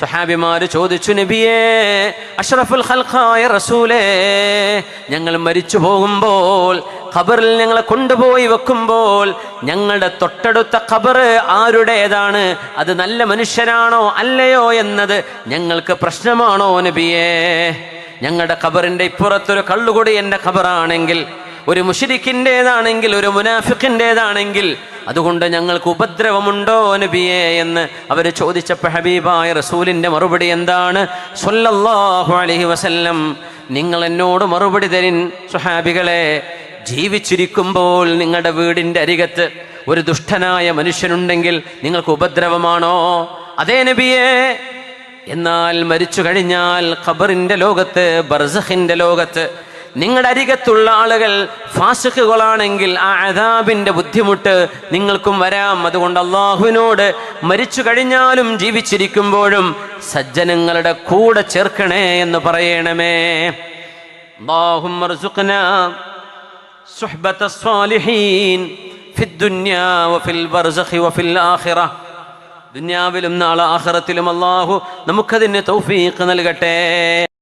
സഹാബിമാര് ചോദിച്ചു നബിയേ അഷ്റഫുൽ ഖൽഖായ റസൂലേ ഞങ്ങൾ മരിച്ചു പോകുമ്പോൾ ഖബറിൽ ഞങ്ങളെ കൊണ്ടുപോയി വെക്കുമ്പോൾ ഞങ്ങളുടെ തൊട്ടടുത്ത ഖബർ ആരുടേതാണ്? അത് നല്ല മനുഷ്യരാണോ അല്ലയോ എന്നത് ഞങ്ങൾക്ക് പ്രശ്നമാണോ നബിയേ? ഞങ്ങളുടെ ഖബറിന്റെ ഇപ്പുറത്തൊരു കള്ളുകൂടി എന്റെ ഖബറാണെങ്കിൽ ഒരു മുഷിരിക്കിന്റെതാണെങ്കിൽ ഒരു മുനാഫിക്കിന്റെതാണെങ്കിൽ അതുകൊണ്ട് ഞങ്ങൾക്ക് ഉപദ്രവമുണ്ടോ നബിയേ എന്ന് അവർ ചോദിച്ചപ്പോൾ ഹബീബായ റസൂലിന്റെ മറുപടി എന്താണ്? സല്ലല്ലാഹു അലൈഹി വസല്ലം നിങ്ങൾ എന്നോട് മറുപടി തരിൻ സുഹാബികളെ ജീവിച്ചിരിക്കുമ്പോൾ നിങ്ങളുടെ വീടിന്റെ അരികത്ത് ഒരു ദുഷ്ടനായ മനുഷ്യനുണ്ടെങ്കിൽ നിങ്ങൾക്ക് ഉപദ്രവമാണോ? അതേ നബിയെ എന്നാൽ മരിച്ചു കഴിഞ്ഞാൽ ഖബറിന്റെ ലോകത്ത് ബർസഖിന്റെ ലോകത്ത് നിങ്ങളുടെ അരികത്തുള്ള ആളുകൾ ഫാസിഖുകളാണെങ്കിൽ ആ അതാബിന്റെ ബുദ്ധിമുട്ട് നിങ്ങൾക്കും വരാം. അതുകൊണ്ട് അള്ളാഹുവിനോട് മരിച്ചു കഴിഞ്ഞാലും ജീവിച്ചിരിക്കുമ്പോഴും സജ്ജനങ്ങളുടെ കൂടെ ചേർക്കണേ എന്ന് പറയണമേ. ദുന്യാവിലും നാളെ ആഹ്റത്തിലും അള്ളാഹു നമുക്കതിന് തൗഫീഖ് നൽകട്ടെ.